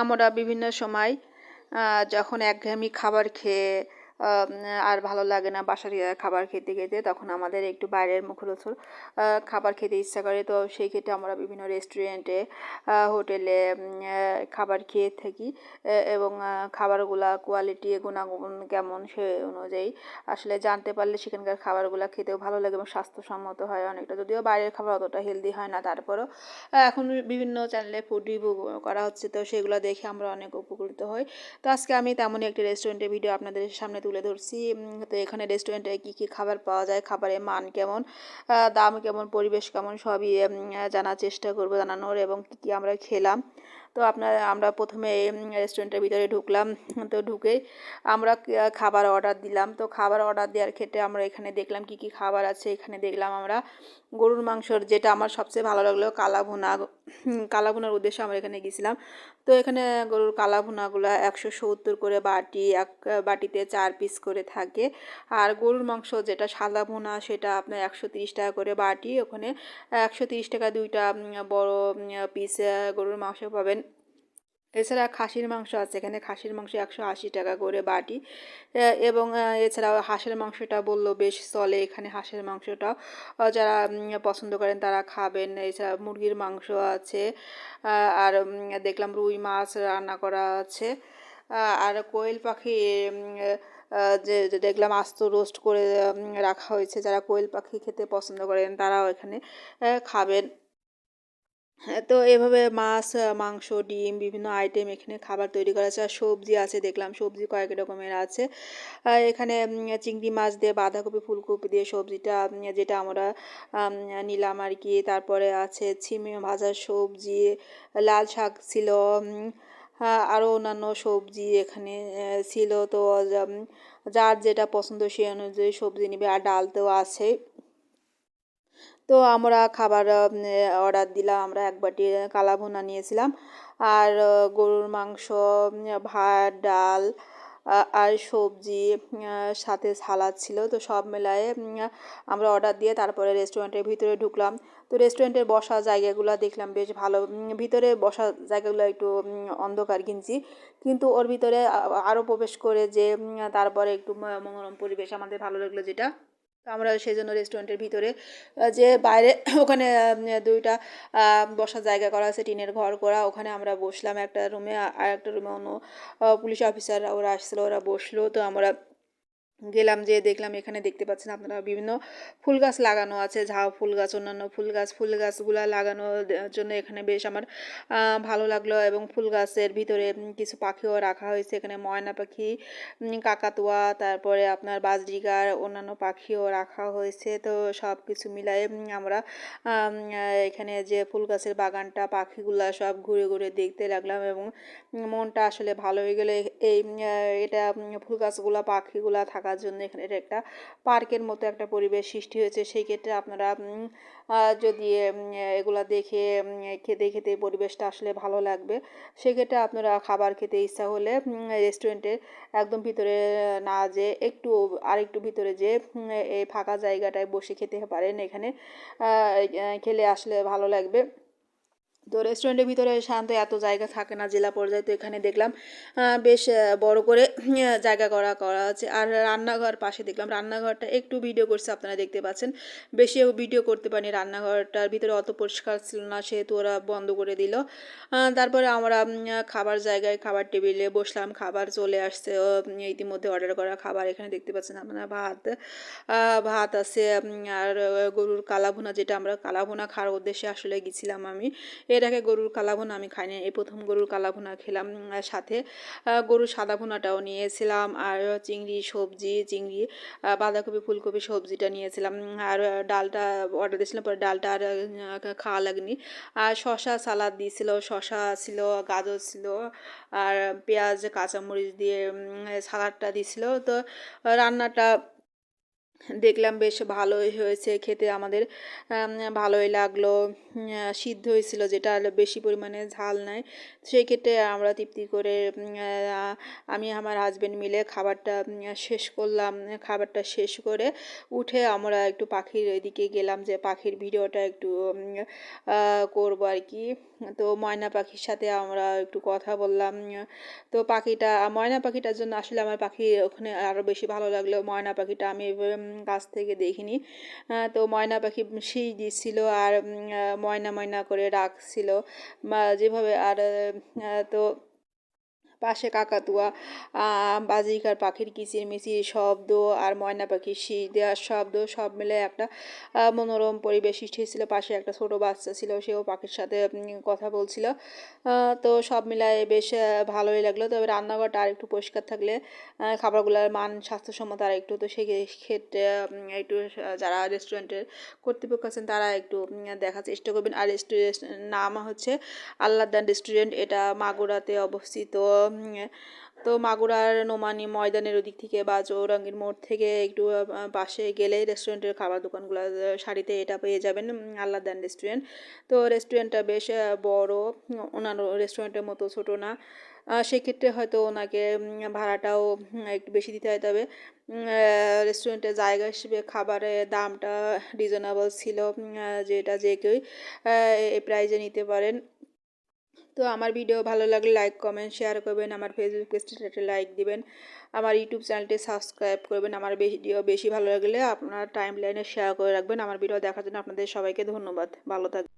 আমরা বিভিন্ন সময় যখন একঘেয়েমি খাবার খেয়ে আর ভালো লাগে না বাসার খাবার খেতে খেতে। তখন আমাদের একটু বাইরের মুখরোচক আহ, খাবার খেতে ইচ্ছা করে। তো সেই ক্ষেত্রে আমরা বিভিন্ন রেস্টুরেন্টে হোটেলে খাবার খেয়ে থাকি। এবং খাবারগুলা কোয়ালিটি গুণাগুণ কেমন সে অনুযায়ী আসলে জানতে পারলে সেখানকার খাবারগুলো খেতেও ভালো লাগে এবং স্বাস্থ্যসম্মত হয় অনেকটা। যদিও বাইরের খাবার অতটা হেলদি হয় না তারপরও এখন বিভিন্ন চ্যানেলে ফুড রিভিউ করা হচ্ছে। তো সেগুলো দেখে আমরা অনেক উপকৃত হই। তো আজকে আমি তেমনই একটি রেস্টুরেন্টের ভিডিও আপনাদের সামনে তুলে ধরছি তো এখানে রেস্টুরেন্টে কী কী খাবার পাওয়া যায়, খাবারের মান কেমন দাম কেমন, পরিবেশ কেমন, সবই জানার চেষ্টা করব জানানোর এবং কী কী আমরা খেলাম। তো আপনার, আমরা প্রথমে রেস্টুরেন্টের ভিতরে ঢুকলাম, তো ঢুকে আমরা খাবার অর্ডার দিলাম। তো খাবার অর্ডার দেওয়ার ক্ষেত্রে আমরা এখানে দেখলাম কি কি খাবার আছে, এখানে দেখলাম আমরা গরুর মাংসর যেটা আমার সবচেয়ে ভালো লাগল কালা ভুনা হুম, কালা ভুনার উদ্দেশ্যে আমরা এখানে গেছিলাম। তো এখানে গরুর কালা ভুনাগুলো একশো সত্তর করে বাটি এক বাটিতে চার পিস করে থাকে। আর গরুর মাংস যেটা সাদা ভুনা সেটা আপনার একশো তিরিশ টাকা করে বাটি। ওখানে একশো তিরিশ টাকা দুইটা বড় পিস গরুর মাংস পাবেন। এছাড়া খাসির মাংস আছে, এখানে খাসির মাংস একশো আশি টাকা করে বাটি। এবং এছাড়াও হাঁসের মাংসটা বলল বেশ চলে, এখানে হাঁসের মাংসটাও যারা পছন্দ করেন তারা খাবেন। এছাড়া মুরগির মাংস আছে আর দেখলাম রুই মাছ রান্না করা আছে। আর কোয়েল পাখি যে দেখলাম আস্ত রোস্ট করে রাখা হয়েছে, যারা কোয়েল পাখি খেতে পছন্দ করেন তারাও এখানে খাবেন। তো এভাবে মাছ মাংস ডিম বিভিন্ন আইটেম এখানে খাবার তৈরি করা আছে। আর সবজি আছে দেখলাম সবজি কয়েক রকমের আছে। এখানে চিংড়ি মাছ দিয়ে বাঁধাকপি ফুলকপি দিয়ে সবজিটা যেটা আমরা নিলাম আর কি। তারপরে আছে ছিমি ভাজার সবজি লাল শাক ছিল উম, আরও অন্যান্য সবজি এখানে ছিল। তো যার যেটা পছন্দ সেই অনুযায়ী সবজি নিবে। আর ডাল তো আছে তো আমরা খাবার অর্ডার দিলাম, আমরা এক বাটি কালা ভুনা নিয়েছিলাম। আর গরুর মাংস, ভাত, ডাল আর সবজি সাথে সালাদ ছিল। তো সব মেলায়ে আমরা অর্ডার দিয়ে তারপরে রেস্টুরেন্টের ভিতরে ঢুকলাম। তো রেস্টুরেন্টের বসা জায়গাগুলো দেখলাম বেশ ভালো। ভিতরে বসা জায়গাগুলো একটু অন্ধকার কিনছি কিন্তু ওর ভিতরে আরও প্রবেশ করে যে তারপরে একটু মনোরম পরিবেশ আমাদের ভালো লাগল যেটা। তো আমরা সেই জন্য রেস্টুরেন্টের ভিতরে যে বাইরে ওখানে দুইটা বসার জায়গা করা আছে, টিনের ঘর করা, ওখানে আমরা বসলাম একটা রুমে আর একটা রুমে অন্য পুলিশ অফিসাররা ওরা আসছিল, ওরা বসল, তো আমরা গেলাম যে দেখলাম এখানে দেখতে পাচ্ছেন আপনারা বিভিন্ন ফুল গাছ লাগানো আছে, ঝাউ ফুল গাছ, অন্যান্য ফুল গাছ, ফুল গাছগুলা লাগানোর জন্য এখানে বেশ আমার ভালো লাগল এবং ফুল গাছের ভিতরে কিছু পাখিও রাখা হয়েছে। এখানে ময়না পাখি কাকাতুয়া, তারপরে আপনার বাজরিগার অন্যান্য পাখিও রাখা হয়েছে। তো সব কিছু মিলাই আমরা এখানে যে ফুল গাছের বাগানটা, পাখিগুলা সব ঘুরে ঘুরে দেখতে লাগলাম এবং মনটা আসলে ভালো হয়ে গেলে। এই এটা ফুল গাছগুলা, পাখিগুলা থাকার জন্য এখানে এটা একটা পার্কের মতো একটা পরিবেশ সৃষ্টি হয়েছে। সেই ক্ষেত্রে আপনারা যদি এগুলা দেখে খেতে খেতে পরিবেশটা আসলে ভালো লাগবে, সেক্ষেত্রে আপনারা খাবার খেতে ইচ্ছা হলে রেস্টুরেন্টের একদম ভিতরে, না যে একটু আরেকটু ভিতরে যে এই ফাঁকা জায়গাটায় বসে খেতে পারেন। এখানে খেলে আসলে ভালো লাগবে। তো রেস্টুরেন্টের ভিতরে সাধারণত এত জায়গা থাকে না জেলা পর্যায়ে, তো এখানে দেখলাম বেশ বড় করে জায়গা করা করা আছে। আর রান্নাঘর পাশে দেখলাম, রান্নাঘরটা একটু ভিডিও করছে, আপনারা দেখতে পাচ্ছেন। বেশিও ভিডিও করতে পারিনি, রান্নাঘরটার ভিতরে অত পরিষ্কার ছিল না, সেহেতু ওরা বন্ধ করে দিল। তারপরে আমরা খাবার জায়গায়, খাবার টেবিলে বসলাম, খাবার চলে আসছে ইতিমধ্যে অর্ডার করা খাবার, এখানে দেখতে পাচ্ছেন আপনারা, ভাত ভাত আছে আর গরুর কালাভুনা, যেটা আমরা কালাভুনা খাওয়ার উদ্দেশ্যে আসলে গেছিলাম আমি। এর আগে গরুর কালাভুনা আমি খাইনি। এই প্রথম গরুর কালাভুনা খেলাম সাথে গরুর সাদা ভুনাটাও নিয়েছিলাম আর চিংড়ি সবজি চিংড়ি বাঁধাকপি ফুলকপি সবজিটা নিয়েছিলাম আর ডালটা অর্ডার দিয়েছিলাম পরে ডালটা আর খাওয়া লাগেনি। আর শশা সালাদ দিয়েছিল শশা ছিল গাজর ছিল আর পেঁয়াজ কাঁচামরিচ দিয়ে উম, সালাদটা দিয়েছিল। তো রান্নাটা দেখলাম বেশ ভালোই হয়েছে, খেতে আমাদের ভালোই লাগল সিদ্ধ হয়েছিল যেটা বেশি পরিমাণে ঝাল নাই। সেই ক্ষেত্রে আমরা তৃপ্তি করে আমি আমার হাজবেন্ড মিলে খাবারটা শেষ করলাম। খাবারটা শেষ করে উঠে আমরা একটু পাখির এদিকে গেলাম যে পাখির ভিডিওটা একটু করব আর কি। তো ময়না পাখির সাথে আমরা একটু কথা বললাম। তো পাখিটা, ময়না পাখিটার জন্য আসলে আমার পাখি ওখানে আরও বেশি ভালো লাগল। ময়না পাখিটা আমি কাছ থেকে দেখিনি। তো ময়না পাখি শীষ দিচ্ছিল আর ময়না ময়না করে ডাকছিল যেভাবে আর তো পাশে কাকাতুয়া বাজিকার, পাখির কিচিরমিচির, শব্দ আর ময়না পাখির শীষ দেওয়ার শব্দ, সব মিলে একটা মনোরম পরিবেশ সৃষ্টি হয়েছিল। পাশে একটা ছোট বাচ্চা ছিল, সেও পাখির সাথে কথা বলছিল। তো সব মিলায় বেশ ভালোই লাগল। তবে রান্নাঘরটা আর একটু পরিষ্কার থাকলে খাবারগুলোর মান স্বাস্থ্যসম্মত আর একটু তো সেই ক্ষেত্রে একটু যারা রেস্টুরেন্টের কর্তৃপক্ষ আছেন, তারা একটু দেখার চেষ্টা করবেন। আর রেস্টুরেন্ট নাম হচ্ছে আল্লাদান রেস্টুরেন্ট এটা মাগুরাতে অবস্থিত। তো মাগুরার নোমানি ময়দানের ওদিক থেকে বা চৌরঙ্গীর মোড় থেকে একটু পাশে গেলেই রেস্টুরেন্টের খাবার দোকানগুলো শাড়িতে এটা পেয়ে যাবেন আল্লাদান রেস্টুরেন্ট তো রেস্টুরেন্টটা বেশ বড় অন্যান্য রেস্টুরেন্টের মতো ছোট না। সেক্ষেত্রে হয়তো ওনাকে ভাড়াটাও একটু বেশি দিতে হয়। তবে রেস্টুরেন্টের জায়গা হিসেবে খাবারের দামটা রিজনেবল ছিল যেটা যে কেউই এই প্রাইজে নিতে পারেন। তো আমার ভিডিও ভালো লাগলে লাইক, কমেন্ট, শেয়ার করবেন। আমার ফেসবুক পেজটিতে লাইক দিবেন। আমার ইউটিউব চ্যানেলটি সাবস্ক্রাইব করবেন। আমার ভিডিও বেশি ভালো লাগলে আপনার টাইম লাইনে শেয়ার করে রাখবেন। আমার ভিডিও দেখার জন্য আপনাদের সবাইকে ধন্যবাদ। ভালো থাকবেন।